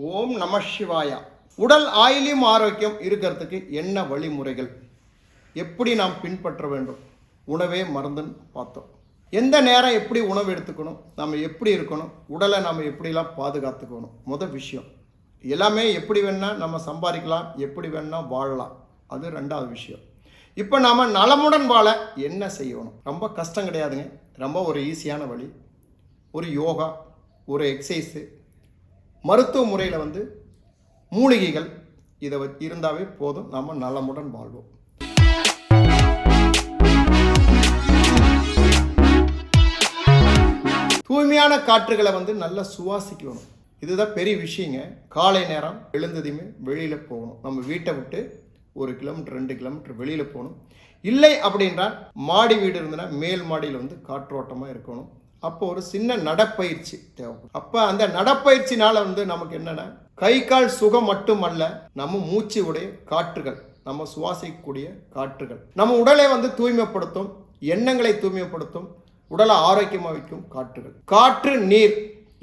ஓம் நம சிவாயா. உடல் ஆயிலையும் ஆரோக்கியம் இருக்கிறதுக்கு என்ன வழிமுறைகள்? எப்படி நாம் பின்பற்ற வேண்டும்? உணவே மருந்துன்னு பார்த்தோம். எந்த நேரம் எப்படி உணவு எடுத்துக்கணும்? நம்ம எப்படி இருக்கணும்? உடலை நம்ம எப்படிலாம் பாதுகாத்துக்கணும்? முதல் விஷயம். எல்லாமே எப்படி வேணால் நம்ம சம்பாதிக்கலாம் எப்படி வேணால் வாழலாம். அது ரெண்டாவது விஷயம். இப்போ நாம் நலமுடன் வாழ என்ன செய்யணும்? ரொம்ப கஷ்டம் கிடையாதுங்க. ரொம்ப ஒரு ஈஸியான வழி. ஒரு யோகா ஒரு எக்ஸசைஸு மருத்துவ முறையில் வந்து மூலிகைகள் இதை இருந்தாவே போதும். நம்ம நலமுடன் வாழ்வோம். தூய்மையான காற்றுகளை வந்து நல்லா சுவாசிக்கணும். இதுதான் பெரிய விஷயங்க. காலை நேரம் எழுந்ததையுமே வெளியில் போகணும். நம்ம வீட்டை விட்டு ஒரு கிலோமீட்டர் ரெண்டு கிலோமீட்டர் வெளியில் போகணும். இல்லை அப்படின்றால் மாடி வீடு இருந்ததுன்னா மேல் மாடியில் வந்து காற்றோட்டமாக இருக்கணும். அப்போ ஒரு சின்ன நடப்பயிற்சி தேவைப்படும். அப்போ அந்த நடப்பயிற்சினால வந்து நமக்கு என்னென்னா கை கால் சுகம் மட்டுமல்ல நம்ம மூச்சு உடைய காற்றுகள் நம்ம சுவாசிக்கக்கூடிய காற்றுகள். நம்ம உடலை வந்து தூய்மைப்படுத்தும் எண்ணங்களை தூய்மைப்படுத்தும் உடலை ஆரோக்கியமாக வைக்கும் காற்றுகள். காற்று நீர்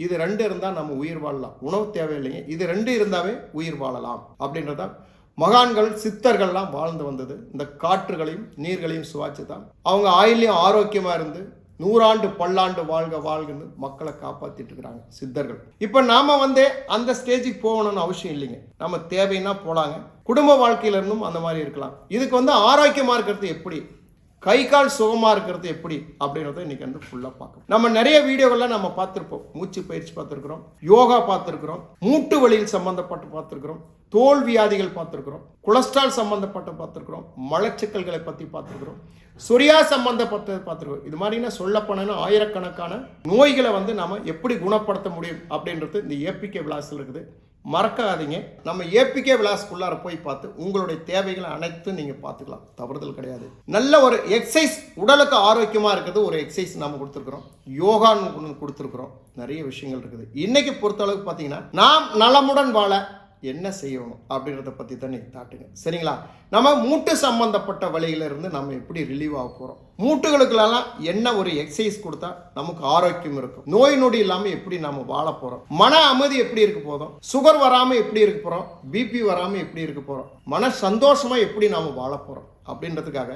இது ரெண்டு இருந்தால் நம்ம உயிர் வாழலாம். உணவு தேவையில்லைங்க இது ரெண்டு இருந்தாவே உயிர் வாழலாம். அப்படின்றதான் மகான்கள் சித்தர்கள்லாம் வாழ்ந்து வந்தது. இந்த காற்றுகளையும் நீர்களையும் சுவாச்சு தான் அவங்க ஆயிலையும் ஆரோக்கியமாக இருந்து நூறாண்டு பல்லாண்டு வாழ்க வாழ்கன்னு மக்களை காப்பாற்றிட்டு இருக்கிறாங்க சித்தர்கள். இப்போ நாம் வந்து அந்த ஸ்டேஜுக்கு போகணும்னு அவசியம் இல்லைங்க. நம்ம தேவைன்னா போகலாங்க குடும்ப வாழ்க்கையில இருந்தும் அந்த மாதிரி இருக்கலாம். இதுக்கு வந்து ஆரோக்கியமாக இருக்கிறது எப்படி? கை கால் சுகமாக இருக்கிறது எப்படி? அப்படின்றத இன்னைக்கு வந்து ஃபுல்லாக பார்க்கணும். நம்ம நிறைய வீடியோவெல்லாம் நம்ம பார்த்துருப்போம். மூச்சு பயிற்சி பார்த்துருக்குறோம். யோகா பார்த்துருக்குறோம். மூட்டு வழியில் சம்மந்தப்பட்டு பார்த்துருக்குறோம். தோல் வியாதிகள் பார்த்துருக்குறோம். கொலஸ்ட்ரால் சம்மந்தப்பட்ட பார்த்துருக்குறோம். மலச்சிக்கல்களை பற்றி பார்த்துருக்குறோம். சொரியா சம்பந்தப்பட்டது பார்த்திருக்கிறோம். இது மாதிரினா சொல்ல ஆயிரக்கணக்கான நோய்களை வந்து நாம் எப்படி குணப்படுத்த முடியும் அப்படின்றது இந்த ஏபிகே விலாசில் இருக்குது. மறக்காதீங்க. நம்ம ஏபிகே விலாஸ்க்குள்ளார போய் பார்த்து உங்களுடைய தேவைகளை அனைத்தும் நீங்கள் பார்த்துக்கலாம். தவறுதல் கிடையாது. நல்ல ஒரு எக்ஸசைஸ் உடலுக்கு ஆரோக்கியமாக இருக்கிறது ஒரு எக்ஸசைஸ் நம்ம கொடுத்துருக்குறோம். யோகான்னு ஒன்று கொடுத்துருக்குறோம். நிறைய விஷயங்கள் இருக்குது. இன்னைக்கு பொறுத்தளவுக்கு பார்த்தீங்கன்னா நாம் நலமுடன் வாழ என்ன செய்யணும் அப்படின்றத பற்றி தான் நீங்கள் தாட்டுங்க சரிங்களா? நம்ம மூட்டு சம்மந்தப்பட்ட வழியிலிருந்து நம்ம எப்படி ரிலீவ் ஆக போகிறோம் மூட்டுகளுக்கெல்லாம் என்ன ஒரு எக்ஸசைஸ் கொடுத்தா நமக்கு ஆரோக்கியம் இருக்கும்? நோய் நொடி இல்லாமல் எப்படி நம்ம வாழ போகிறோம் மன அமைதி எப்படி இருக்க போதும்? சுகர் வராமல் எப்படி இருக்க போகிறோம் பிபி வராமல் எப்படி இருக்க போகிறோம் மன சந்தோஷமாக எப்படி நாம் வாழ போகிறோம் அப்படின்றதுக்காக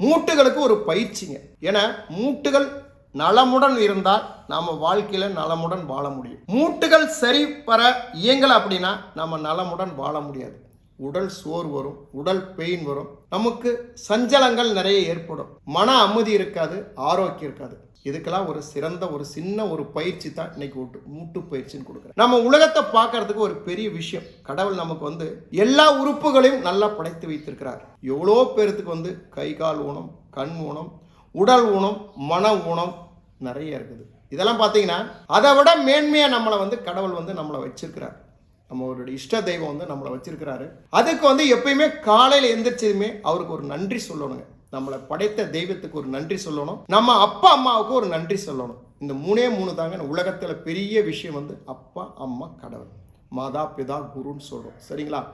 மூட்டுகளுக்கு ஒரு பயிற்சிங்க. ஏன்னா மூட்டுகள் நலமுடன் இருந்தால் நம்ம வாழ்க்கையில் நலமுடன் வாழ முடியும். மூட்டுகள் சரி பெற இயங்கலை அப்படின்னா நம்ம நலமுடன் வாழ முடியாது. உடல் சோர் வரும் உடல் பெயின் வரும். நமக்கு சஞ்சலங்கள் நிறைய ஏற்படும். மன அமைதி இருக்காது ஆரோக்கியம் இருக்காது. இதுக்கெல்லாம் ஒரு சிறந்த ஒரு சின்ன ஒரு பயிற்சி தான் இன்னைக்கு மூட்டு மூட்டு பயிற்சின்னு கொடுக்குறேன். நம்ம உலகத்தை பார்க்கறதுக்கு ஒரு பெரிய விஷயம். கடவுள் நமக்கு வந்து எல்லா உறுப்புகளையும் நல்லா படைத்து வைத்திருக்கிறார். எவ்வளோ பேர்த்துக்கு வந்து கை கால் ஊனம் கண் ஊனம் உடல் ஊனம் மன ஊனம் நிறைய இருக்குது. இதெல்லாம் பார்த்தீங்கன்னா அதை விட மேன்மையாக நம்மளை வந்து கடவுள் வந்து நம்மளை வச்சிருக்கிறார். நம்மளுடைய இஷ்ட தெய்வம் வந்து நம்மளை வச்சிருக்கிறாரு. அதுக்கு வந்து எப்பயுமே காலையில் எந்திரிச்சதுமே அவருக்கு ஒரு நன்றி சொல்லணுங்க. நம்மளை படைத்த தெய்வத்துக்கு ஒரு நன்றி சொல்லணும். நம்ம அப்பா அம்மாவுக்கு ஒரு நன்றி சொல்லணும். இந்த மூணே மூணு தாங்க உலகத்தில் பெரிய விஷயம் வந்து அப்பா அம்மா கடவுள். மாதா பிதா குருன்னு சொல்கிறோம் சரிங்களா?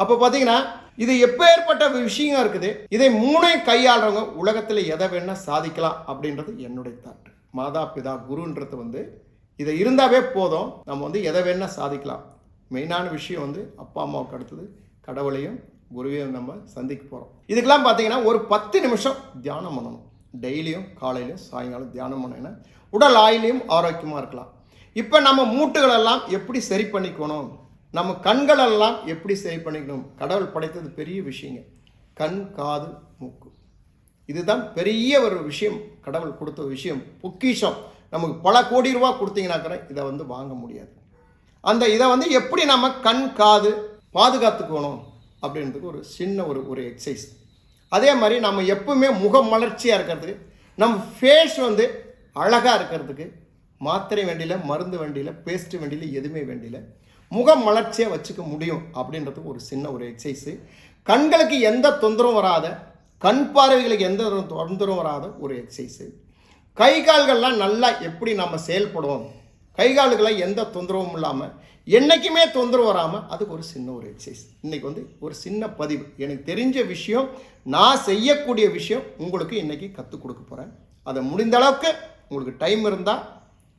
அப்போ பார்த்தீங்கன்னா இது எப்பேற்பட்ட விஷயம் இருக்குது? இதை மூணையும் கையாளுறவங்க உலகத்தில் எதை வேணால் சாதிக்கலாம் அப்படின்றது என்னுடைய தாட்டு மாதா பிதா குருன்றது வந்து இதை இருந்தாவே போதும். நம்ம வந்து எதை வேணால் சாதிக்கலாம். மெயினான விஷயம் வந்து அப்பா அம்மாவுக்கு அடுத்தது கடவுளையும் குருவையும் நம்ம சந்திக்க போகிறோம் இதுக்கெல்லாம் பார்த்தீங்கன்னா ஒரு பத்து நிமிஷம் தியானம் பண்ணணும். டெய்லியும் காலையிலும் சாயங்காலம் தியானம் பண்ணினா உடல் ஆயிலையும் ஆரோக்கியமாக இருக்கலாம். இப்போ நம்ம மூட்டுகளெல்லாம் எப்படி சரி பண்ணிக்கணும்? நம்ம கண்களெல்லாம் எப்படி சரி பண்ணிக்கணும்? கடவுள் படைத்தது பெரிய விஷயங்க. கண் காது மூக்கு. இதுதான் பெரிய ஒரு விஷயம். கடவுள் கொடுத்த விஷயம். பொக்கிஷம். நமக்கு பல கோடி ரூபா கொடுத்தீங்கன்னாக்கிற இதை வந்து வாங்க முடியாது. அந்த இதை வந்து எப்படி நம்ம கண் காது பாதுகாத்துக்கணும் அப்படின்றதுக்கு ஒரு சின்ன ஒரு ஒரு எக்ஸசைஸ் அதே மாதிரி நம்ம எப்பவுமே முக மலர்ச்சியாக இருக்கிறதுக்கு நம்ம ஃபேஸ் வந்து அழகாக இருக்கிறதுக்கு மாத்திரை வண்டியில் மருந்து வண்டியில் பேஸ்ட் வண்டியில் எதுவுமே வண்டியில் முகம் மலர்ச்சியாக வச்சுக்க முடியும் அப்படின்றதுக்கு ஒரு சின்ன ஒரு எக்ஸசைஸு கண்களுக்கு எந்த தொந்தரவும் வராத கண் பார்வைகளுக்கு எந்த தொந்தரவும் வராத ஒரு எக்ஸசைஸு கை கால்கள்லாம் நல்லா எப்படி நம்ம செயல்படுவோம்? கை கால்கள்லாம் எந்த தொந்தரவும் இல்லாமல் என்றைக்குமே தொந்தரவு வராமல் அதுக்கு ஒரு சின்ன ஒரு எக்ஸசைஸ் இன்றைக்கி வந்து ஒரு சின்ன பதிவு. எனக்கு தெரிஞ்ச விஷயம் நான் செய்யக்கூடிய விஷயம் உங்களுக்கு இன்றைக்கி கற்றுக் கொடுக்க போகிறேன் அதை முடிந்த அளவுக்கு உங்களுக்கு டைம் இருந்தால்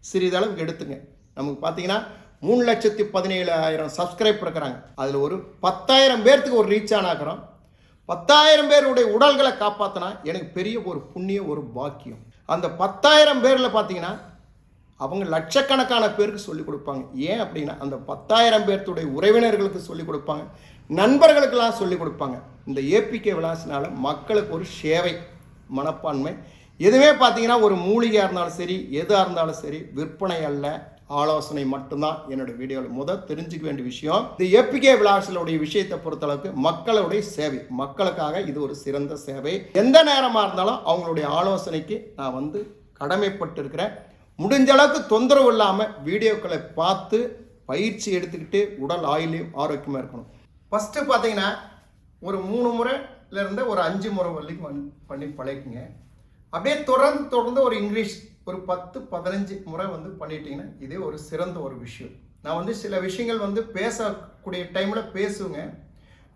சிறிதளவுக்கு எடுத்துங்க. நமக்கு பார்த்தீங்கன்னா மூணு லட்சத்தி பதினேழாயிரம் சப்ஸ்கிரைப் இருக்கிறாங்க. அதில் ஒரு பத்தாயிரம் பேர்த்துக்கு ஒரு ரீச் ஆனாக்கிறோம் பத்தாயிரம் பேருடைய உடல்களை காப்பாற்றினா எனக்கு பெரிய ஒரு புண்ணிய ஒரு பாக்கியம். அந்த பத்தாயிரம் பேரில் பார்த்தீங்கன்னா அவங்க லட்சக்கணக்கான பேருக்கு சொல்லிக் கொடுப்பாங்க. ஏன் அப்படின்னா அந்த பத்தாயிரம் பேர்த்துடைய உறவினர்களுக்கு சொல்லிக் கொடுப்பாங்க. நண்பர்களுக்கெல்லாம் சொல்லிக் கொடுப்பாங்க. இந்த ஏபிகே விளாசினால் மக்களுக்கு ஒரு சேவை மனப்பான்மை. எதுவுமே பார்த்தீங்கன்னா ஒரு மூலிகையாக இருந்தாலும் சரி எதாக இருந்தாலும் சரி விற்பனை அல்ல ஆலோசனை மட்டும்தான் என்னோட வீடியோவில் முதல் தெரிஞ்சுக்க வேண்டிய விஷயம் இது ஏபிகே விலாசலுடைய விஷயத்தை பொறுத்தளவுக்கு மக்களுடைய சேவை. மக்களுக்காக இது ஒரு சிறந்த சேவை. எந்த நேரமாக இருந்தாலும் அவங்களுடைய ஆலோசனைக்கு நான் வந்து கடமைப்பட்டிருக்கிறேன். முடிஞ்ச அளவுக்கு தொந்தரவு இல்லாமல் வீடியோக்களை பார்த்து பயிற்சி எடுத்துக்கிட்டு உடல் ஆயிலையும் ஆரோக்கியமாக இருக்கணும். ஃபஸ்ட்டு பார்த்தீங்கன்னா ஒரு மூணு முறையிலேருந்து ஒரு அஞ்சு முறை வரைக்கும் பண்ணி பழகிக்குங்க. அப்படியே தொடர்ந்து தொடர்ந்து ஒரு இங்கிலீஷ் ஒரு பத்து பதினஞ்சு முறை வந்து பண்ணிட்டீங்கன்னா இதே ஒரு சிறந்த ஒரு விஷயம். நான் வந்து சில விஷயங்கள் வந்து பேசக்கூடிய டைமில் பேசுவேங்க.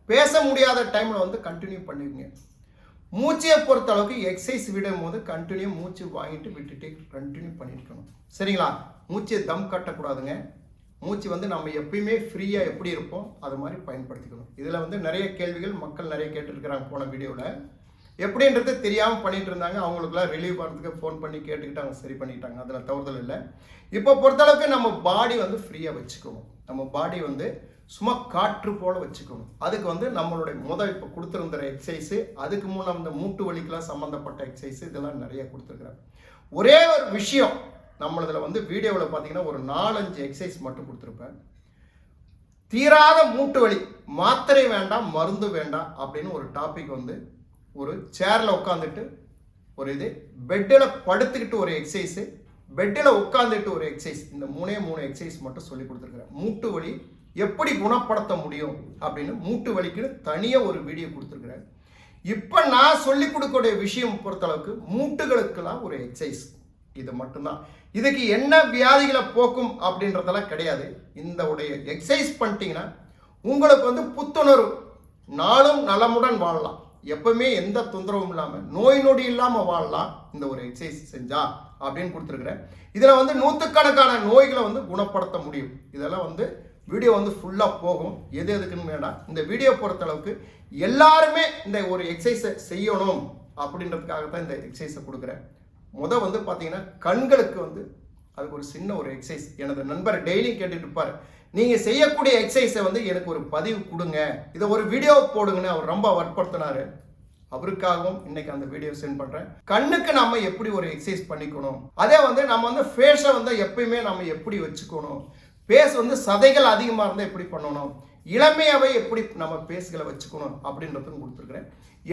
பேச முடியாத டைமில் வந்து கண்டினியூ பண்ணுவீங்க மூச்சையை பொறுத்த அளவுக்கு எக்ஸசைஸ் விடும் போது கண்டினியூ மூச்சு வாங்கிட்டு விட்டுட்டு கண்டினியூ பண்ணியிருக்கணும் சரிங்களா? மூச்சை தம் கட்டக்கூடாதுங்க. மூச்சு வந்து நம்ம எப்பயுமே ஃப்ரீயாக எப்படி இருப்போம் அது மாதிரி பயன்படுத்திக்கணும். இதில் வந்து நிறைய கேள்விகள் மக்கள் நிறைய கேட்டிருக்கிறாங்க போன வீடியோவில் எப்படின்றது தெரியாமல் பண்ணிட்டு இருந்தாங்க. அவங்களுக்குலாம் ரிலீவ் பண்ணுறதுக்கு ஃபோன் பண்ணி கேட்டுக்கிட்டு அவங்க சரி பண்ணிட்டாங்க. அதில் தவறுதல் இல்லை. இப்போ பொறுத்தளவுக்கு நம்ம பாடி வந்து ஃப்ரீயாக வச்சுக்கணும். நம்ம பாடி வந்து சும்மா காற்று போல் வச்சுக்கணும். அதுக்கு வந்து நம்மளுடைய முதல் இப்போ கொடுத்துருந்த எக்ஸசைஸு அதுக்கு முன்னே இந்த மூட்டு வலிக்கெலாம் சம்மந்தப்பட்ட எக்ஸசைஸ் இதெல்லாம் நிறைய கொடுத்துருக்குறேன் ஒரே ஒரு விஷயம் நம்மளதில் வந்து வீடியோவில் பார்த்தீங்கன்னா ஒரு நாலஞ்சு எக்ஸசைஸ் மட்டும் கொடுத்துருப்பேன். தீராத மூட்டு வலி மாத்திரை வேண்டாம் மருந்து வேண்டாம் அப்படின்னு ஒரு டாபிக் வந்து ஒரு சேரில் உட்காந்துட்டு ஒரு இது பெட்டில் படுத்துக்கிட்டு ஒரு எக்ஸசைஸு பெட்டில் உட்காந்துட்டு ஒரு எக்ஸசைஸ் இந்த மூணே மூணு எக்ஸசைஸ் மட்டும் சொல்லி கொடுத்துருக்குறேன். மூட்டு வலி எப்படி குணப்படுத்த முடியும் அப்படின்னு மூட்டு வலிக்குன்னு தனியாக ஒரு வீடியோ கொடுத்துருக்குறேன். இப்போ நான் சொல்லி கொடுக்கக்கூடிய விஷயம் பொறுத்தளவுக்கு மூட்டுகளுக்கெல்லாம் ஒரு எக்ஸசைஸ் இது மட்டும்தான். இதுக்கு என்ன வியாதிகளை போக்கும் அப்படின்றதெல்லாம் கிடையாது. இந்த உடைய எக்ஸசைஸ் பண்ணிட்டீங்கன்னா உங்களுக்கு வந்து புத்துணர்வு நாளும் நலமுடன் வாழலாம். எப்பவுமே எந்த தொந்தரவும் இல்லாமல் நோய் நொடி இல்லாமல் வாழலாம் இந்த ஒரு எக்ஸசைஸ் செஞ்சா அப்படின்னு கொடுத்துருக்குறேன் இதில் வந்து நூற்றுக்கணக்கான நோய்களை வந்து குணப்படுத்த முடியும். இதெல்லாம் வந்து வீடியோ வந்து ஃபுல்லாக போகும். எது எதுக்குன்னு வேண்டாம் இந்த வீடியோ பொறுத்தளவுக்கு எல்லாருமே இந்த ஒரு எக்ஸசைஸை செய்யணும் அப்படின்றதுக்காக தான் இந்த எக்ஸசைஸை கொடுக்குறேன். முத வந்து பார்த்தீங்கன்னா கண்களுக்கு வந்து அதுக்கு ஒரு சின்ன ஒரு எக்ஸசைஸ் எனது நண்பர் டெய்லி கேட்டுட்டு இருப்பார். நீங்கள் செய்யக்கூடிய எக்ஸசைஸை வந்து எனக்கு ஒரு பதிவு கொடுங்க. இதை ஒரு வீடியோ போடுங்கன்னு அவர் ரொம்ப வற்புறுத்தினாரு. அவருக்காகவும் இன்னைக்கு அந்த வீடியோ சென்ட் பண்ணுறேன் கண்ணுக்கு நம்ம எப்படி ஒரு எக்ஸசைஸ் பண்ணிக்கணும்? அதே வந்து நம்ம வந்து ஃபேஸை வந்து எப்பயுமே நம்ம எப்படி வச்சுக்கணும்? பேஸ் வந்து சதைகள் அதிகமாக இருந்தால் எப்படி பண்ணணும்? இளமையாவே எப்படி நம்ம பேஸ்களை வச்சுக்கணும் அப்படின்றதும் கொடுத்துருக்குறேன்.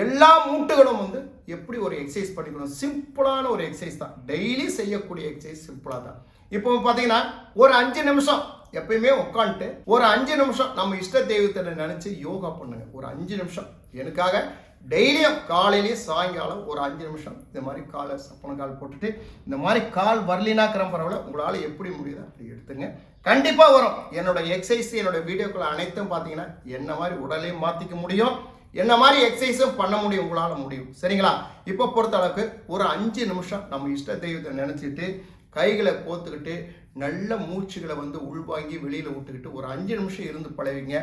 எல்லா மூட்டுகளும் வந்து எப்படி ஒரு எக்ஸசைஸ் பண்ணிக்கணும்? சிம்பிளான ஒரு எக்ஸசைஸ் தான். டெய்லி செய்யக்கூடிய எக்ஸசைஸ் சிம்பிளாக தான். இப்போ பார்த்தீங்கன்னா ஒரு அஞ்சு நிமிஷம் எப்பயுமே உட்காந்துட்டு ஒரு அஞ்சு நிமிஷம் நம்ம இஷ்ட தெய்வத்தை நினச்சி யோகா பண்ணுங்க. ஒரு அஞ்சு நிமிஷம். எனக்காக டெய்லியும் காலையிலேயும் சாயங்காலம் ஒரு அஞ்சு நிமிஷம். இந்த மாதிரி காலை சப்பன கால் போட்டுட்டு இந்த மாதிரி கால் வரலினாக்கிற பரவாயில்ல. உங்களால் எப்படி முடியுதோ அப்படி எடுத்துங்க. கண்டிப்பாக வரும். என்னோட எக்ஸசைஸ் என்னோட வீடியோக்கள் அனைத்தும் பார்த்தீங்கன்னா என்ன மாதிரி உடலையும் மாற்றிக்க முடியும் என்ன மாதிரி எக்ஸசைஸும் பண்ண முடியும் உங்களால் முடியும். சரிங்களா? இப்போ பொறுத்த அளவுக்கு ஒரு அஞ்சு நிமிஷம் நம்ம இஷ்ட தெய்வத்தை நினச்சிட்டு கைகளை கோத்துக்கிட்டு நல்ல மூச்சுகளை வந்து உள்வாங்கி வெளியில் விட்டுக்கிட்டு ஒரு அஞ்சு நிமிஷம் இருந்து பழவிங்க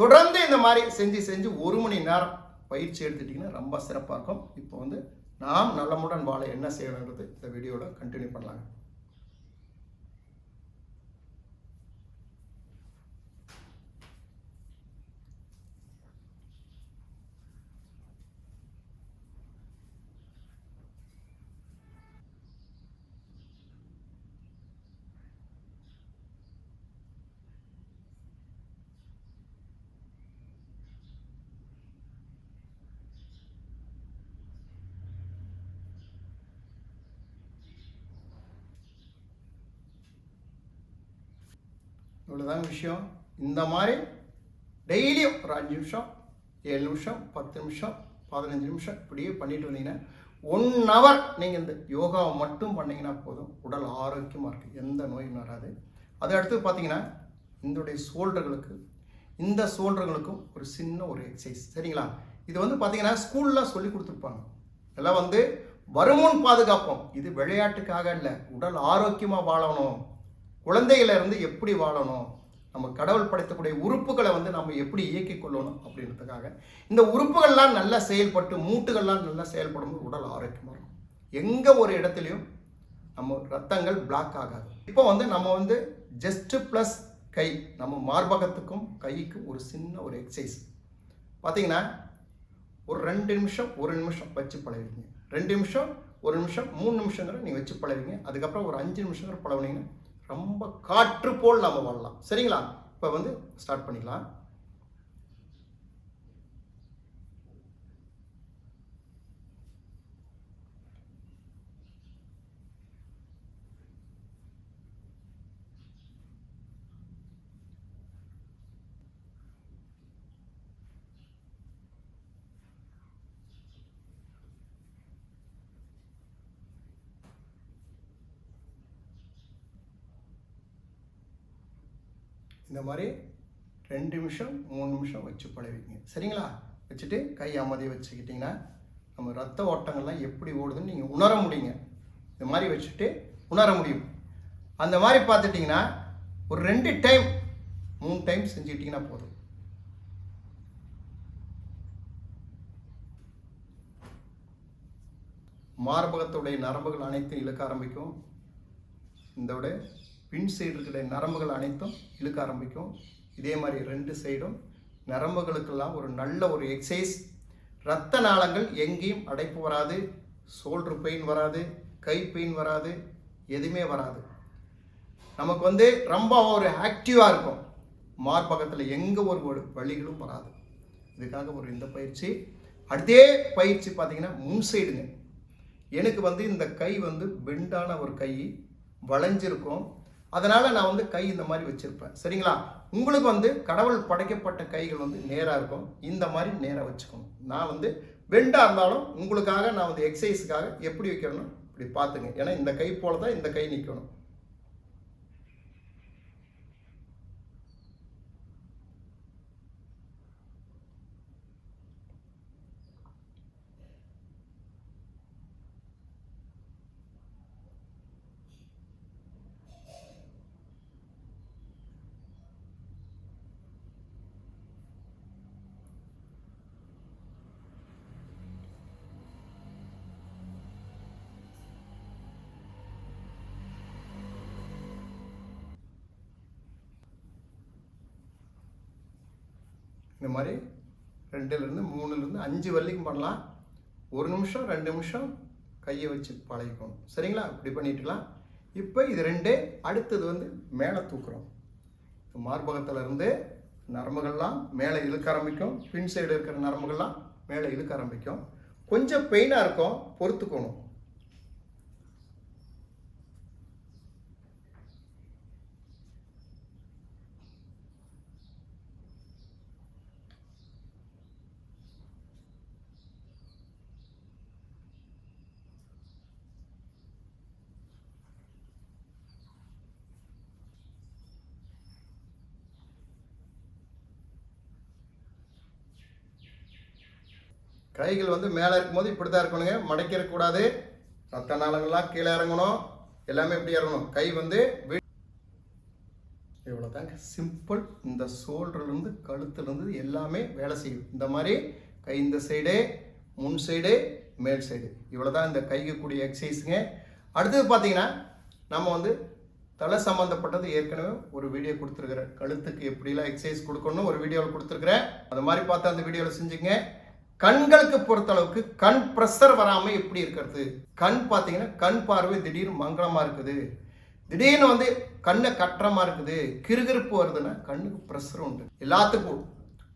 தொடர்ந்து இந்த மாதிரி செஞ்சு செஞ்சு ஒரு மணி நேரம் பயிற்சி எடுத்துட்டிங்கன்னா ரொம்ப சிறப்பாக இருக்கும். இப்போ வந்து நாம் நலமுடன் வாழ என்ன செய்யணுன்றது இந்த வீடியோவில் கண்டினியூ பண்ணலாங்க. இவ்வளோதாங்க விஷயம். இந்த மாதிரி டெய்லியும் ஒரு அஞ்சு நிமிஷம் ஏழு நிமிஷம் பத்து நிமிஷம் பதினஞ்சு நிமிஷம் இப்படியே பண்ணிட்டு வந்தீங்கன்னா ஒன் ஹவர் நீங்கள் இந்த யோகாவை மட்டும் பண்ணிங்கன்னா போதும். உடல் ஆரோக்கியமாக இருக்குது எந்த நோயும் வராது. அது அடுத்து பார்த்தீங்கன்னா இந்தோடைய சோல்டர்களுக்கு இந்த சோல்டர்களுக்கும் ஒரு சின்ன ஒரு எக்ஸசைஸ் சரிங்களா? இது வந்து பார்த்தீங்கன்னா ஸ்கூலில் சொல்லி கொடுத்துருப்பாங்க. இதெல்லாம் வந்து வருமுன் பாதுகாப்போம். இது விளையாட்டுக்காக இல்லை உடல் ஆரோக்கியமாக வாழணும். குழந்தைகளிருந்து எப்படி வாழணும்? நம்ம கடவுள் படைத்தக்கூடிய உறுப்புகளை வந்து நம்ம எப்படி இயக்கிக் கொள்ளணும் அப்படின்றதுக்காக இந்த உறுப்புகள்லாம் நல்லா செயல்பட்டு மூட்டுகள்லாம் நல்லா செயல்படும் உடல் ஆரோக்கியமாக இருக்கும். எங்கே ஒரு இடத்துலையும் நம்ம ரத்தங்கள் பிளாக் ஆகாது. இப்போ வந்து நம்ம வந்து ஜஸ்ட் ப்ளஸ் கை நம்ம மார்பகத்துக்கும் கைக்கும் ஒரு சின்ன ஒரு எக்ஸசைஸ் பார்த்தீங்கன்னா ஒரு ரெண்டு நிமிஷம் ஒரு நிமிஷம் வச்சு பழகுவீங்க. ரெண்டு நிமிஷம் ஒரு நிமிஷம் மூணு நிமிஷங்கிற நீங்கள் வச்சு பழகுவீங்க. அதுக்கப்புறம் ஒரு அஞ்சு நிமிஷங்கிற பழகுனீங்கன்னா ரொம்ப காற்று போல் நம்ம வாழலாம். சரிங்களா? இப்போ வந்து ஸ்டார்ட் பண்ணிக்கலாம். இந்த மாதிரி ரெண்டு நிமிஷம் மூணு நிமிஷம் வச்சு பழவிங்க சரிங்களா? வச்சுட்டு கை அமைதியை வச்சுக்கிட்டிங்கன்னா நம்ம ரத்த ஓட்டங்கள்லாம் எப்படி ஓடுதுன்னு நீங்கள் உணர முடியுங்க. இந்த மாதிரி வச்சுட்டு உணர முடியும். அந்த மாதிரி பார்த்துட்டிங்கன்னா ஒரு ரெண்டு டைம் மூணு டைம் செஞ்சுக்கிட்டிங்கன்னா போதும். மார்பகத்துடைய நரம்புகள் அனைத்தும் இழுக்க ஆரம்பிக்கும். இதோட பின் சைடு இருக்கிற நரம்புகள் அனைத்தும் இழுக்க ஆரம்பிக்கும். இதே மாதிரி ரெண்டு சைடும் நரம்புகளுக்கெல்லாம் ஒரு நல்ல ஒரு எக்ஸசைஸ் இரத்த நாளங்கள் எங்கேயும் அடைப்பு வராது ஷோல்டர் பெயின் வராது கை பெயின் வராது எதுவுமே வராது. நமக்கு வந்து ரொம்ப ஒரு ஆக்டிவாக இருக்கும். மார்பகத்தில் எங்கே ஒரு வழிகளும் வராது. இதுக்காக ஒரு இந்த பயிற்சி. அதே பயிற்சி பார்த்தீங்கன்னா முன் சைடுங்க. எனக்கு வந்து இந்த கை வந்து பெண்டான ஒரு கை வளைஞ்சிருக்கும். அதனால் நான் வந்து கை இந்த மாதிரி வச்சுருப்பேன். சரிங்களா? உங்களுக்கு வந்து கடவுள் படைக்கப்பட்ட கைகள் வந்து நேராக இருக்கும். இந்த மாதிரி நேராக வச்சுக்கணும். நான் வந்து பெண்டாக இருந்தாலும் உங்களுக்காக நான் வந்து எக்ஸசைஸுக்காக எப்படி வைக்கணும் இப்படி பார்த்துங்க. ஏன்னா இந்த கை போல தான் இந்த கை நிற்கணும் இந்த மாதிரி ரெண்டுலேருந்து மூணுலேருந்து அஞ்சு வரைக்கும் பண்ணலாம். ஒரு நிமிஷம் ரெண்டு நிமிஷம் கையை வச்சு பழகிக்கணும். சரிங்களா? இப்படி பண்ணிட்டுலாம். இப்போ இது ரெண்டு அடுத்தது வந்து மேலே தூக்குறோம். மார்பகத்தில் இருந்து நரம்புகள்லாம் மேலே இழுக்க ஆரம்பிக்கும். பின் சைடு இருக்கிற நரம்புகள்லாம் மேலே இழுக்க ஆரம்பிக்கும். கொஞ்சம் பெயினாக இருக்கும் பொறுத்துக்கணும். கைகள் வந்து மேலே இருக்கும்போது இப்படி தான் இருக்கணுங்க. மடக்கிடக்கூடாது. ரத்த நாளங்கள்லாம் கீழே இறங்கணும். எல்லாமே இப்படி இறங்கணும். கை வந்து இவ்வளோ தாங்க சிம்பிள் இந்த ஷோல்டர்லேருந்து கழுத்துலேருந்து எல்லாமே வேலை செய்யும். இந்த மாதிரி கை இந்த சைடு முன் சைடு மேல் சைடு இவ்வளோ தான் இந்த கைக்கு கூடிய எக்ஸசைஸுங்க அடுத்தது பார்த்தீங்கன்னா நம்ம வந்து தலை சம்மந்தப்பட்டது ஏற்கனவே ஒரு வீடியோ கொடுத்துருக்குறேன் கழுத்துக்கு எப்படிலாம் எக்ஸசைஸ் கொடுக்கணும்னு ஒரு வீடியோவில் கொடுத்துருக்குறேன். அது மாதிரி பார்த்து அந்த வீடியோவில் செஞ்சுங்க கண்களுக்கு பொறுத்தளவுக்கு கண் ப்ரெஷர் வராமல் எப்படி இருக்கிறது? கண் பார்த்தீங்கன்னா கண் பார்வை திடீர்னு மங்களமாக இருக்குது. திடீர்னு வந்து கண்ணை கட்டுறமா இருக்குது. கிறுகிறுப்பு வருதுன்னா கண்ணுக்கு ப்ரெஷர் உண்டு. எல்லாத்துக்கும்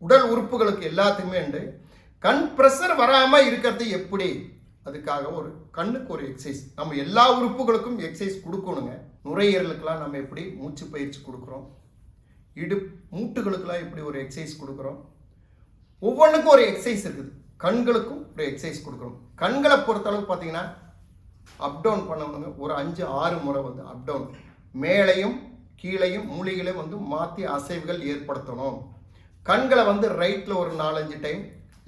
உடல் உறுப்புகளுக்கு எல்லாத்துக்குமே உண்டு. கண் ப்ரெஷர் வராமல் இருக்கிறது எப்படி? அதுக்காக ஒரு கண்ணுக்கு ஒரு எக்ஸசைஸ் நம்ம எல்லா உறுப்புகளுக்கும் எக்ஸசைஸ் கொடுக்கணுங்க. நுரையீரலுக்கெல்லாம் நம்ம எப்படி மூச்சு பயிற்சி கொடுக்குறோம்? இடு மூட்டுகளுக்கெல்லாம் எப்படி ஒரு எக்ஸசைஸ் கொடுக்குறோம்? ஒவ்வொன்றுக்கும் ஒரு எக்ஸசைஸ் இருக்குது. கண்களுக்கும் ஒரு எக்ஸசைஸ் கொடுக்கணும். கண்களை பொறுத்தளவுக்கு பார்த்தீங்கன்னா அப் டவுன் பண்ணவங்க ஒரு அஞ்சு ஆறு முறை வந்து அப் டவுன் மேலையும் கீழையும் மூலிகளையும் வந்து மாற்றி அசைவுகள் ஏற்படுத்தணும். கண்களை வந்து ரைட்டில் ஒரு நாலஞ்சு டைம்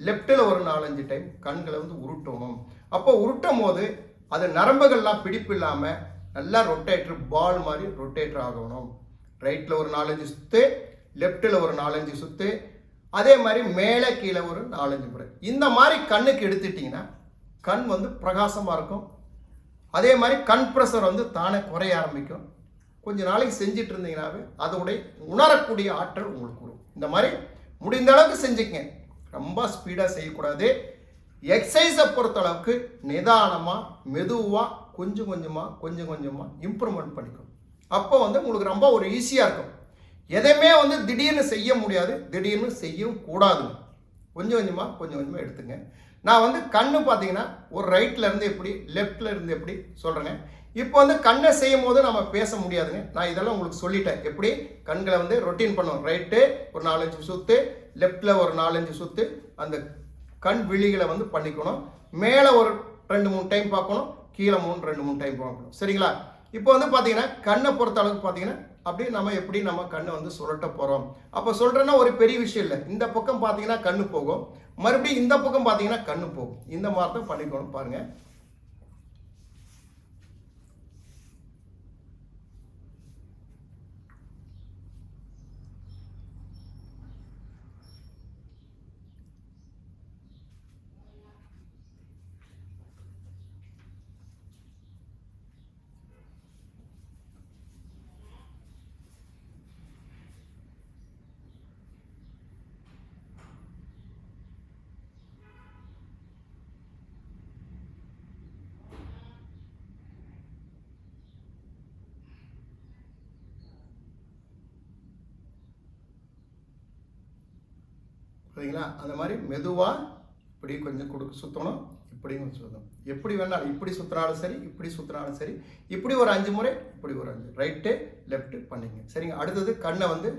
லெஃப்ட்டில் ஒரு நாலஞ்சு டைம் கண்களை வந்து உருட்டணும். அப்போ உருட்டும் போது அது நரம்புகள்லாம் பிடிப்பு இல்லாமல் நல்லா ரொட்டேட்ரு பால் மாதிரி ரொட்டேட்டர் ஆகணும். ரைட்டில் ஒரு நாலஞ்சு சுற்று லெஃப்ட்டில் ஒரு நாலஞ்சு சுற்று அதே மாதிரி மேலே கீழே ஒரு நாலஞ்சு முறை. இந்த மாதிரி கண்ணுக்கு எடுத்துட்டிங்கன்னா கண் வந்து பிரகாசமாக இருக்கும். அதே மாதிரி கண் ப்ரெஷர் வந்து தானே குறைய ஆரம்பிக்கும். கொஞ்ச நாளைக்கு செஞ்சுட்டு இருந்தீங்கன்னாவே அதோடைய உணரக்கூடிய ஆற்றல் உங்களுக்கு வரும். இந்த மாதிரி முடிந்த அளவுக்கு செஞ்சுக்கங்க. ரொம்ப ஸ்பீடாக செய்யக்கூடாது. எக்ஸசைஸை பொறுத்தளவுக்கு நிதானமாக மெதுவாக கொஞ்சம் கொஞ்சமாக கொஞ்சம் கொஞ்சமாக இம்ப்ரூவ்மெண்ட் பண்ணிக்கணும். அப்போ வந்து உங்களுக்கு ரொம்ப ஒரு ஈஸியாக இருக்கும். எதையுமே வந்து திடீர்னு செய்ய முடியாது திடீர்னு செய்யவும் கூடாதுங்க கொஞ்சம் கொஞ்சமாக கொஞ்சம் கொஞ்சமாக எடுத்துங்க. நான் வந்து கண்ணு பார்த்தீங்கன்னா ஒரு ரைட்டில் இருந்து எப்படி லெஃப்டில் இருந்து எப்படி சொல்கிறேங்க இப்போ வந்து கண்ணை செய்யும் போது நம்ம பேச முடியாதுங்க. நான் இதெல்லாம் உங்களுக்கு சொல்லிட்டேன். எப்படி? கண்களை வந்து ரொட்டீன் பண்ணுவோம் ரைட்டு ஒரு நாலஞ்சு சுற்று லெஃப்டில் ஒரு நாலஞ்சு சுற்று அந்த கண் விழிகளை வந்து பண்ணிக்கணும். மேலே ஒரு ரெண்டு மூணு டைம் பார்க்கணும் கீழே மூணு ரெண்டு மூணு டைம் பார்க்கணும். சரிங்களா? இப்போ வந்து பார்த்தீங்கன்னா கண்ணை பொறுத்த அளவுக்கு பார்த்தீங்கன்னா அப்படியே நம்ம எப்படி நம்ம கண்ணை வந்து சுரட்ட போகிறோம் அப்போ சொல்கிறேன்னா ஒரு பெரிய விஷயம் இல்லை. இந்த பக்கம் பார்த்தீங்கன்னா கண்ணு போகும். மறுபடியும் இந்த பக்கம் பார்த்தீங்கன்னா கண்ணு போகும். இந்த மாதிரி தான் பண்ணிக்கணும் பாருங்கள் சரிங்களா அந்த மாதிரி மெதுவாக இப்படி கொஞ்சம் கொடுக்க சுற்றணும் இப்படி கொஞ்சம் சுற்றணும் எப்படி வேணாலும் இப்படி சுற்றினாலும் சரி இப்படி சுற்றினாலும் சரி. இப்படி ஒரு அஞ்சு முறை இப்படி ஒரு அஞ்சு. ரைட்டு லெஃப்ட்டு பண்ணிங்க. சரிங்க. அடுத்தது கண்ணை வந்து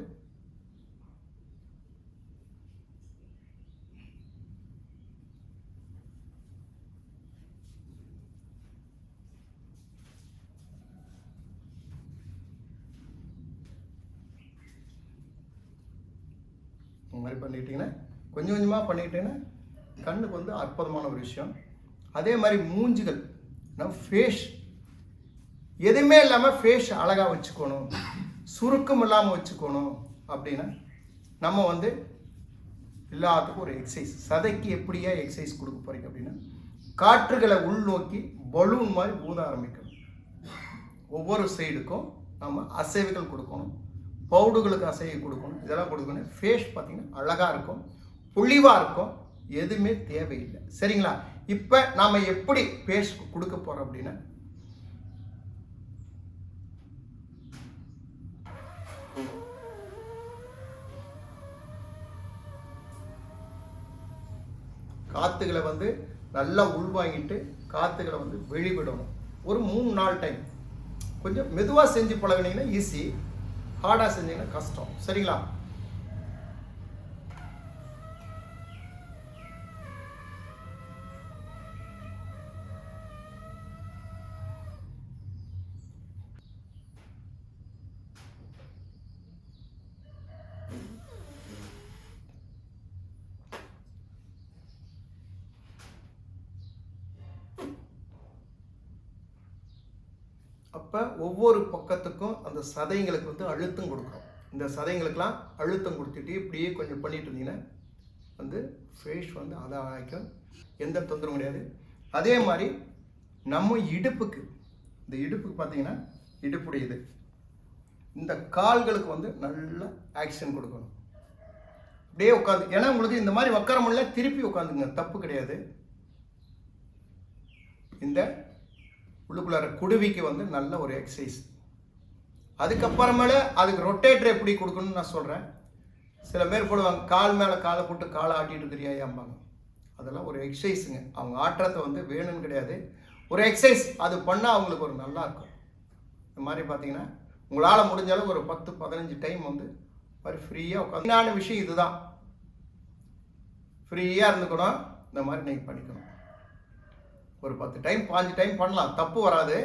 இந்த மாதிரி பண்ணிட்டீங்கன்னா கொஞ்சம் கொஞ்சமாக பண்ணிக்கிட்டேன்னா கண்ணுக்கு வந்து அற்புதமான ஒரு விஷயம். அதே மாதிரி மூஞ்சிகள். நம்ம ஃபேஸ் எதுவுமே இல்லாமல் ஃபேஸ் அழகாக வச்சுக்கணும். சுருக்கம் இல்லாமல் வச்சுக்கணும் அப்படின்னா நம்ம வந்து எல்லாத்துக்கும் ஒரு எக்ஸசைஸ் சதைக்கு எப்படியா எக்ஸசைஸ் கொடுக்க போகிறீங்க அப்படின்னா காற்றுகளை உள்நோக்கி பலூன் மாதிரி ஊத ஆரம்பிக்கணும். ஒவ்வொரு சைடுக்கும் நம்ம அசைவுகள் கொடுக்கணும். பவுடுகளுக்கு அசைவு கொடுக்கணும். இதெல்லாம் கொடுக்கணும். ஃபேஸ் பார்த்திங்கன்னா அழகாக இருக்கும். புள்ளிவாக இருக்கும். எதுவுமே தேவையில்லை. சரிங்களா? இப்போ நாம் எப்படி பேஸ் கொடுக்க போகிறோம் அப்படின்னா காற்றுகளை வந்து நல்லா உள்வாங்கிட்டு காற்றுகளை வந்து வெளிவிடணும். ஒரு மூணு நாள் டைம் கொஞ்சம் மெதுவாக செஞ்சு பழகினீங்கன்னா ஈஸி ஹார்டாக செஞ்சீங்கன்னா கஷ்டம். சரிங்களா? அப்போ ஒவ்வொரு பக்கத்துக்கும் அந்த சதைங்களுக்கு வந்து அழுத்தம் கொடுக்குறோம் இந்த சதைங்களுக்கெல்லாம் அழுத்தம் கொடுத்துட்டு இப்படியே கொஞ்சம் பண்ணிட்டு இருந்தீங்கன்னா வந்து ஃபேஸ் வந்து அதாகும் எந்த தொந்தரவும் கிடையாது. அதே மாதிரி நம்ம இடுப்புக்கு இந்த இடுப்புக்கு பார்த்தீங்கன்னா இடுப்புடைய இது இந்த கால்களுக்கு வந்து நல்ல ஆக்ஷன் கொடுக்கணும். அப்படியே உட்காந்து ஏன்னா உங்களுக்கு இந்த மாதிரி உட்கார முடியல திருப்பி உட்காந்துங்க தப்பு கிடையாது. இந்த உள்ளுக்குள்ளார குடுவிக்கு வந்து நல்ல ஒரு எக்ஸசைஸ் அதுக்கப்புறமேல அதுக்கு ரொட்டேட்டர் எப்படி கொடுக்கணும்னு நான் சொல்கிறேன் சில பேர் போடுவாங்க கால் மேலே காலை போட்டு காலை ஆட்டிட்டு தெரியாயாம்பாங்க. அதெல்லாம் ஒரு எக்ஸசைஸுங்க அவங்க ஆட்டத்தை வந்து வேணும்னு கிடையாது. ஒரு எக்ஸசைஸ் அது பண்ணால் அவங்களுக்கு ஒரு நல்லா இருக்கும் இந்த மாதிரி பார்த்தீங்கன்னா உங்களால் முடிஞ்ச அளவுக்கு ஒரு பத்து பதினஞ்சு டைம் வந்து மாதிரி ஃப்ரீயாக உட்காந்து விஷயம் இதுதான். ஃப்ரீயாக இருந்துக்கணும். இந்த மாதிரி நீங்கள் பண்ணிக்கணும். ஒரு பத்து டைம் பாஞ்சு டைம் பண்ணலாம். தப்பு வராது.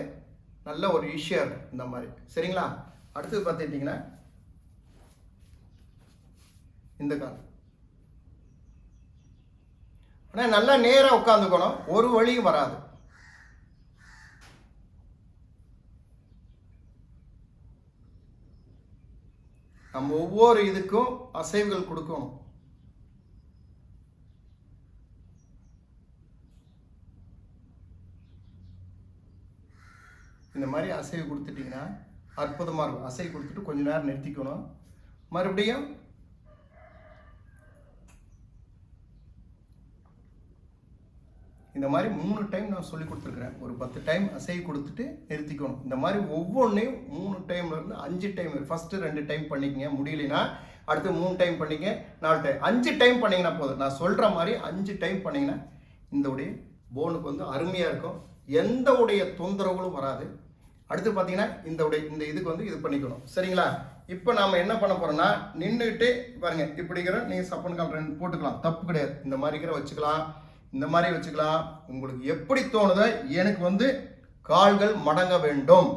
நல்ல ஒரு ஈஸியாக இருக்கும் இந்த மாதிரி. சரிங்களா? அடுத்தது பார்த்துக்கிட்டிங்கன்னா இந்த கால் ஆனால் நல்லா நேராக உட்காந்துக்கணும். ஒரு வழியும் வராது. நம்ம ஒவ்வொரு இதுக்கும் அசைவுகள் கொடுக்கணும். இந்த மாதிரி அசைவு கொடுத்துட்டிங்கன்னா அற்புதமாக இருக்கும். அசைவு கொடுத்துட்டு கொஞ்ச நேரம் நிறுத்திக்கணும். மறுபடியும் இந்த மாதிரி மூணு டைம் நான் சொல்லி கொடுத்துருக்குறேன். ஒரு பத்து டைம் அசைவு கொடுத்துட்டு நிறுத்திக்கணும். இந்த மாதிரி ஒவ்வொன்றையும் மூணு டைம்லேருந்து அஞ்சு டைம் ஃபஸ்ட்டு ரெண்டு டைம் பண்ணிக்கங்க. முடியலைன்னா அடுத்து மூணு டைம் பண்ணிக்க நாலு டைம் அஞ்சு டைம் பண்ணிங்கன்னா போதும். நான் சொல்கிற மாதிரி அஞ்சு டைம் பண்ணிங்கன்னா இந்த உடைய போனுக்கு வந்து அருமையாக இருக்கும். எந்த உடைய தொந்தரவுகளும் வராது. அடுத்து பார்த்தீங்கன்னா இந்த உடைய இந்த இதுக்கு வந்து இது பண்ணிக்கணும். சரிங்களா? இப்போ நாம் என்ன பண்ண போகிறோம்னா நின்றுட்டு பாருங்க இப்படிங்கிற நீங்கள் சப்பன் கால் ரெண்டு போட்டுக்கலாம். தப்பு கிடையாது. இந்த மாதிரி இருக்கிற வச்சுக்கலாம். இந்த மாதிரி வச்சுக்கலாம். உங்களுக்கு எப்படி தோணுதோ எனக்கு வந்து கால்கள் மடங்க வேண்டும்.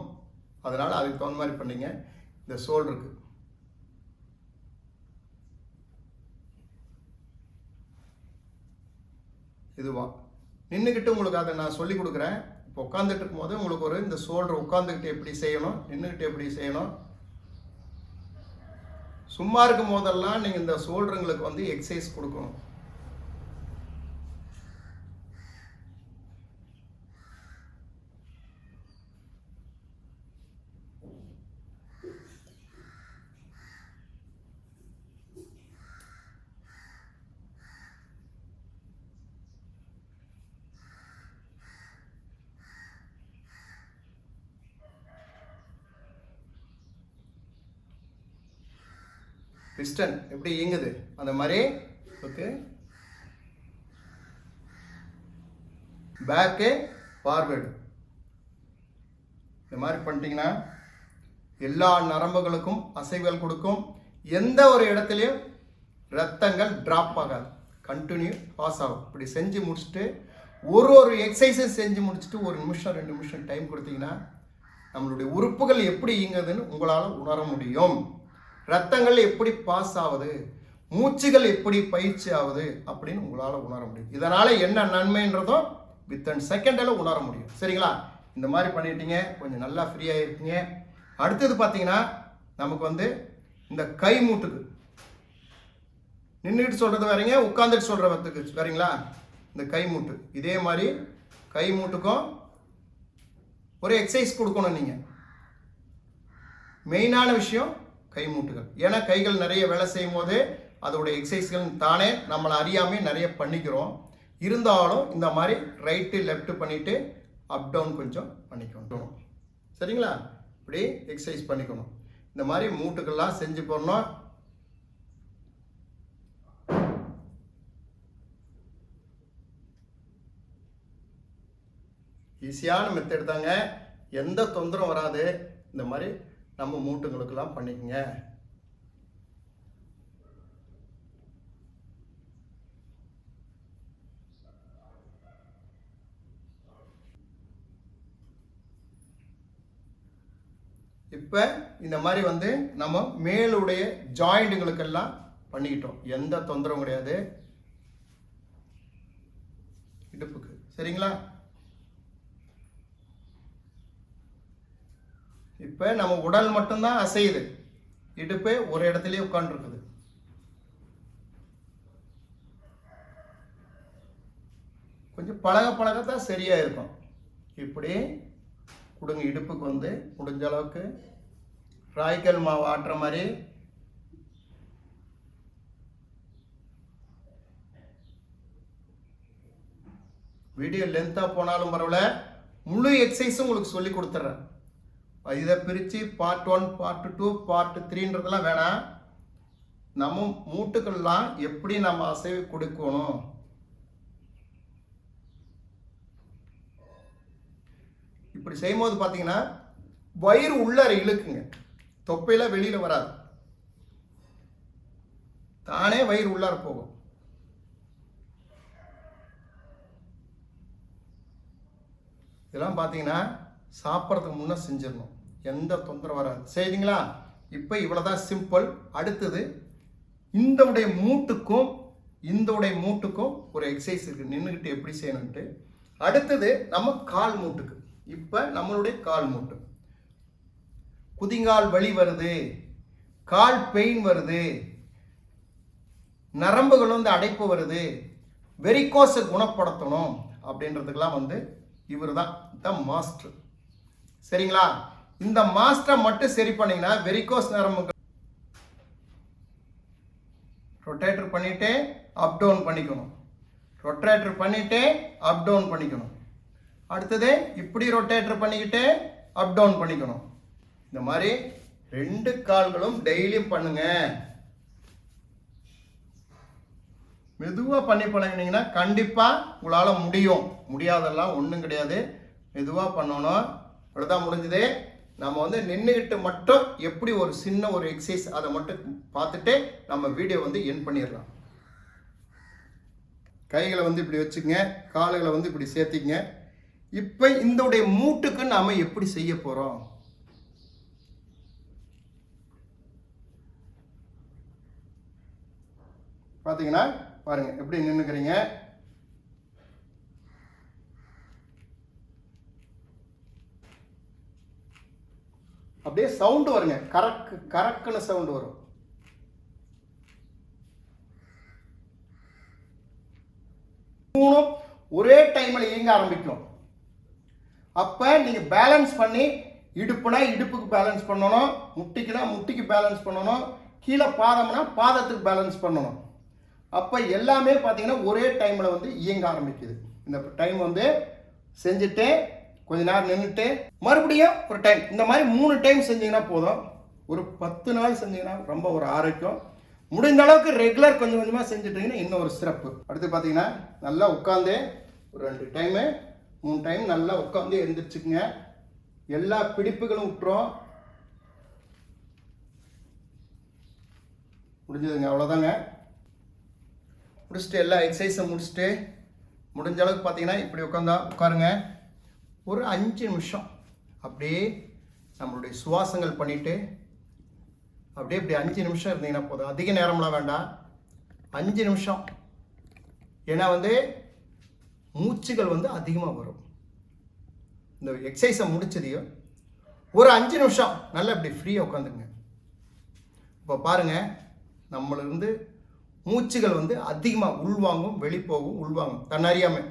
அதனால் அதுக்கு தகுந்த மாதிரி பண்ணீங்க. இந்த சோல் இருக்கு. இதுவா? நின்றுக்கிட்டு உங்களுக்கு அதை நான் சொல்லி கொடுக்குறேன். இப்போ உட்காந்துட்டு இருக்கும்போது உங்களுக்கு ஒரு இந்த சோல்டர் உட்காந்துக்கிட்டு எப்படி செய்யணும் நின்றுக்கிட்டு எப்படி செய்யணும். சும்மா இருக்கும் போதெல்லாம் நீங்கள் இந்த சோல்டருங்களுக்கு வந்து எக்ஸசைஸ் கொடுக்கணும். பிஸ்டன் எப்படி இயங்குது? அந்த மாதிரி ஓகே பேக்கு ஃபார்வேர்டு இந்த மாதிரி பண்ணிட்டீங்கன்னா எல்லா நரம்புகளுக்கும் அசைவுகள் கொடுக்கும். எந்த ஒரு இடத்துலையும் ரத்தங்கள் ட்ராப் ஆகாது. கண்டினியூ பாஸ் ஆகும். இப்படி செஞ்சு முடிச்சுட்டு ஒரு ஒரு எக்ஸசைஸும் செஞ்சு முடிச்சுட்டு ஒரு நிமிஷம் ரெண்டு நிமிஷம் டைம் கொடுத்தீங்கன்னா நம்மளுடைய உறுப்புகள் எப்படி இயங்குதுன்னு உங்களால் உணர முடியும். ரத்தங்கள் எப்படி பாஸ் ஆகுது? மூச்சுகள் எப்படி பயிற்சி ஆகுது? அப்படின்னு உங்களால் உணர முடியும். இதனால் என்ன நன்மைன்றதும் வித்தன் செகண்டில் உணர முடியும். சரிங்களா? இந்த மாதிரி பண்ணிட்டீங்க. கொஞ்சம் நல்லா ஃப்ரீயாக இருக்கீங்க அடுத்தது பார்த்தீங்கன்னா நமக்கு வந்து இந்த கை மூட்டுக்கு. நின்றுட்டு சொல்கிறது வேறீங்க உட்காந்துட்டு சொல்கிறதுக்கு வேறீங்களா இந்த கை மூட்டு. இதே மாதிரி கை மூட்டுக்கும் ஒரு எக்ஸசைஸ் கொடுக்கணும் நீங்கள் மெயினான விஷயம் கை மூட்டுகள் ஏன்னா கைகள் நிறைய வேலை செய்யும் போது அதோட எக்ஸசைஸ்கள் தானே நம்மளை அறியாமே நிறைய பண்ணிக்கிறோம். இருந்தாலும் இந்த மாதிரி ரைட்டு லெஃப்ட்டு பண்ணிவிட்டு அப் டவுன் கொஞ்சம் பண்ணிக்கணும். சரிங்களா? இப்படி எக்ஸசைஸ் பண்ணிக்கணும். இந்த மாதிரி மூட்டுக்கள்லாம் செஞ்சு போடணும். ஈஸியான மெத்தட் தாங்க. எந்த தொந்தரவும் வராது. இந்த மாதிரி நம்ம மூட்டுங்களுக்கெல்லாம் பண்ணிக்கங்க. இப்போ இந்த மாதிரி வந்து நம்ம மேலுடைய ஜாயிண்ட்டுங்களுக்கெல்லாம் பண்ணிக்கிட்டோம். எந்த தொந்தரவும் கிடையாது. இடுப்புக்கு. சரிங்களா? இப்போ நம்ம உடல் மட்டும்தான் அசையுது. இடுப்பு ஒரு இடத்துலயே உட்காந்துருக்குது கொஞ்சம் பழக பழகத்தான் சரியா இருக்கும். இப்படி கொடுங்க இடுப்புக்கு வந்து முடிஞ்ச அளவுக்கு ராய்க்கல் மாவு ஆட்டுற மாதிரி வீடியோ லென்த்தாக போனாலும் பரவாயில்ல. முழு எக்ஸசைஸும் உங்களுக்கு சொல்லி கொடுத்துட்றேன் இதை பிரித்து part one part two part த்ரீன்றதெல்லாம் வேணாம். நம்ம மூட்டுக்கள்லாம் எப்படி நம்ம அசைவு கொடுக்கணும்? இப்படி செய்யும்போது பார்த்தீங்கன்னா வயிறு உள்ளார இழுக்குங்க. தொப்பையில வெளியில் வராது. தானே வயிறு உள்ளார போகும். இதெல்லாம் பார்த்தீங்கன்னா சாப்பிட்றதுக்கு முன்னே செஞ்சிடணும். எந்த தொந்தரவு வராது. சரிங்களா? இப்போ இவ்வளோதான் சிம்பிள் அடுத்தது இந்த உடைய மூட்டுக்கும் இந்த உடைய மூட்டுக்கும் ஒரு எக்ஸசைஸ் இருக்குது நின்றுக்கிட்டு எப்படி செய்யணுன்ட்டு அடுத்தது நம்ம கால் மூட்டுக்கு. இப்போ நம்மளுடைய கால் மூட்டு. குதிங்கால் வலி வருது. கால் பெயின் வருது. நரம்புகள் வந்து அடைப்பு வருது. வெரிகோஸை குணப்படுத்தணும் அப்படின்றதுக்கெல்லாம் வந்து இவர் தான் த மாஸ்டர் சரிங்களா? இந்த மாஸ்டரை மட்டும் சரி பண்ணீங்கன்னா வெரிகோஸ் நரம்புகள் ரொட்டேட்டர் பண்ணிட்டே அப் டவுன் பண்ணிக்கணும். ரொட்டேட்டர் பண்ணிட்டே அப் டவுன் பண்ணிக்கணும். அடுத்தது இப்படி ரொட்டேட்டர் பண்ணிக்கிட்டே அப் டவுன் பண்ணிக்கணும். இந்த மாதிரி ரெண்டு கால்களும் டெய்லியும் பண்ணுங்க. மெதுவாக பண்ணி பழகினீங்கன்னா கண்டிப்பாக உங்களால் முடியும். முடியாதெல்லாம் ஒன்றும் கிடையாது. மெதுவாக பண்ணணும். அவ்வளோதான் முடிஞ்சது. நம்ம வந்து நின்றுக்கிட்டு மட்டும் எப்படி ஒரு சின்ன ஒரு எக்ஸசைஸ் அதை மட்டும் பார்த்துட்டு நம்ம வீடியோ வந்து என் பண்ணிடலாம். கைகளை வந்து இப்படி வச்சுக்கங்க கால்களை வந்து இப்படி சேர்த்திக்கங்க. இப்போ இந்தோடைய மூட்டுக்கு நாம் எப்படி செய்ய போகிறோம் பார்த்தீங்கன்னா பாருங்கள் எப்படி நின்றுக்கிறீங்க அப்படியே சவுண்டு வருங்க. கரக்கு கரக்குன்னு சவுண்டு வரும். மூணும் ஒரே டைமில் இயங்க ஆரம்பிக்கும். அப்போ நீங்கள் பேலன்ஸ் பண்ணி இடுப்புனா இடுப்புக்கு பேலன்ஸ் பண்ணணும். முட்டிக்குனா முட்டிக்கு பேலன்ஸ் பண்ணணும். கீழே பாதம்னா பாதத்துக்கு பேலன்ஸ் பண்ணணும். அப்போ எல்லாமே பார்த்தீங்கன்னா ஒரே டைமில் வந்து இயங்க ஆரம்பிக்குது. இந்த டைம் வந்து செஞ்சுட்டு கொஞ்ச நேரம் நின்றுட்டு மறுபடியும் ஒரு டைம் இந்த மாதிரி மூணு டைம் செஞ்சீங்கன்னா போதும். ஒரு பத்து நாள் செஞ்சீங்கன்னா ரொம்ப ஒரு ஆரோக்கியம். முடிந்த அளவுக்கு ரெகுலர் கொஞ்சம் கொஞ்சமாக செஞ்சுட்டீங்கன்னா இன்னும் ஒரு சிறப்பு. அடுத்து பார்த்தீங்கன்னா நல்லா உட்காந்து ஒரு ரெண்டு டைமு மூணு டைம் நல்லா உட்காந்து எழுந்திரிச்சுக்குங்க எல்லா பிடிப்புகளும் விட்டுரும். முடிஞ்சதுங்க அவ்வளோதாங்க முடிச்சுட்டு எல்லா எக்ஸசைஸை முடிச்சுட்டு முடிஞ்ச அளவுக்கு பார்த்தீங்கன்னா இப்படி உட்காந்தா உட்காருங்க. ஒரு அஞ்சு நிமிஷம் அப்படியே நம்மளுடைய சுவாசங்கள் பண்ணிவிட்டு அப்படியே இப்படி அஞ்சு நிமிஷம் இருந்தீங்கன்னா போதும். அதிக நேரம்லாம் வேண்டாம். அஞ்சு நிமிஷம். ஏன்னா வந்து மூச்சுகள் வந்து அதிகமாக வரும். இந்த எக்ஸசைஸை முடிச்சதையும் ஒரு அஞ்சு நிமிஷம் நல்லா இப்படி ஃப்ரீயாக உட்காந்துங்க இப்போ பாருங்கள் நம்மளிருந்து மூச்சுகள் வந்து அதிகமாக உள்வாங்கும் வெளிப்போகும் உள்வாங்கும். தன்னறியாமல்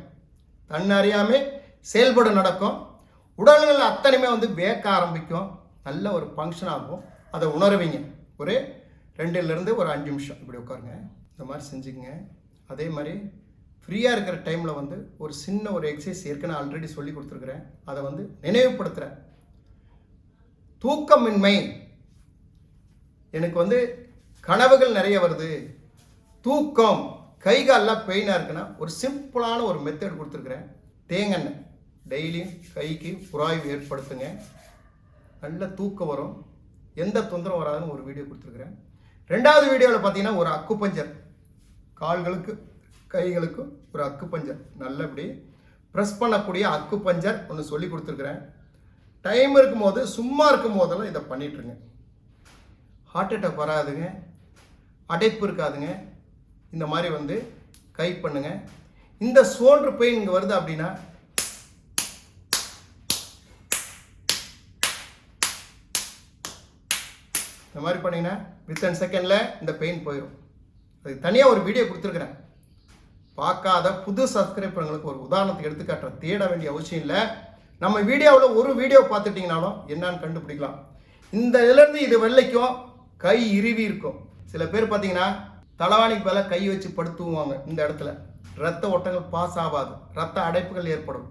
தன்னறியாமல் செயல்பட நடக்கும். உடல்கள் அத்தனையுமே வந்து வேக்க ஆரம்பிக்கும். நல்ல ஒரு ஃபங்க்ஷன் ஆகும். அதை உணர்வீங்க. ஒரு ரெண்டுலேருந்து ஒரு அஞ்சு நிமிஷம். இப்படி உட்காருங்க. இந்த மாதிரி செஞ்சுக்கங்க. அதே மாதிரி ஃப்ரீயாக இருக்கிற டைமில் வந்து ஒரு சின்ன ஒரு எக்ஸசைஸ் ஏற்கனவே ஆல்ரெடி சொல்லி கொடுத்துருக்குறேன். அதை வந்து நினைவுபடுத்துகிறேன் தூக்கமின்மை. எனக்கு வந்து கனவுகள் நிறைய வருது. தூக்கம். கை கால்லாம் பெயினாக இருக்குன்னா ஒரு சிம்பிளான ஒரு மெத்தட் கொடுத்துருக்குறேன். தேங்கெண்ணெய். டெய்லியும் கைக்கு புறாய்வு ஏற்படுத்துங்க. நல்ல தூக்கம் வரும். எந்த தொந்தரவும் வராதுன்னு ஒரு வீடியோ கொடுத்துருக்குறேன். ரெண்டாவது வீடியோவில் பார்த்தீங்கன்னா ஒரு அக்கு பஞ்சர் கால்களுக்கு கைகளுக்கும் ஒரு அக்கு பஞ்சர் நல்லபடி ப்ரெஸ் பண்ணக்கூடிய அக்கு பஞ்சர் ஒன்று சொல்லி கொடுத்துருக்குறேன். டைம் இருக்கும்போது சும்மா இருக்கும் போதெல்லாம் இதை பண்ணிட்டுருங்க. ஹார்ட் அட்டாக் வராதுங்க. அடைப்பு இருக்காதுங்க. இந்த மாதிரி வந்து கை பண்ணுங்க. இந்த சோல்ட்ரு பெயின் இங்கே வருது அப்படின்னா இந்த மாதிரி பண்ணீங்கன்னா வித்தின் செகண்டில் இந்த பெயின் போயிடும் அதுக்கு தனியாக ஒரு வீடியோ கொடுத்துருக்குறேன். பார்க்காத புது சப்ஸ்கிரைபர்களுக்கு ஒரு உதாரணத்துக்கு எடுத்துக்காட்டுற தேட வேண்டிய அவசியம் இல்லை. நம்ம வீடியோவில் ஒரு வீடியோ பார்த்துட்டிங்கனாலும் என்னன்னு கண்டுபிடிக்கலாம். இந்த இதுலேருந்து இது வெள்ளைக்கும் கை இறுவி இருக்கும். சில பேர் பார்த்தீங்கன்னா தலவாணிக்கு மேலே கை வச்சு படுத்துவாங்க இந்த இடத்துல. ரத்த ஓட்டங்கள் பாஸ் ஆகாது. ரத்த அடைப்புகள் ஏற்படும்.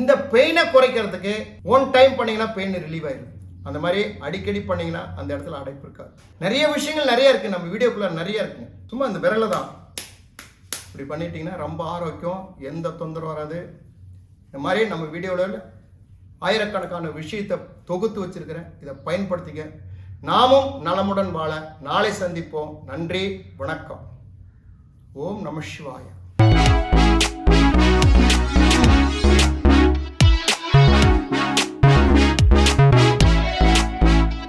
இந்த பெயினை குறைக்கிறதுக்கு ஒன் டைம் பண்ணிங்கன்னா பெயின் ரிலீவ் ஆயிடும் அந்த மாதிரி அடிக்கடி பண்ணிங்கன்னா அந்த இடத்துல அடைப்பு இருக்காது. நிறைய விஷயங்கள் நிறைய இருக்குது நம்ம வீடியோக்குள்ளே நிறைய இருக்குங்க சும்மா இந்த விரலை தான். இப்படி பண்ணிட்டீங்கன்னா ரொம்ப ஆரோக்கியம் எந்த தொந்தரவும் வராது. இந்த மாதிரி நம்ம வீடியோவில் ஆயிரக்கணக்கான விஷயத்தை தொகுத்து வச்சுருக்கிறேன். இதை பயன்படுத்திக்க. நாமும் நலமுடன் வாழ. நாளை சந்திப்போம். நன்றி. வணக்கம். ஓம் நம சிவாய.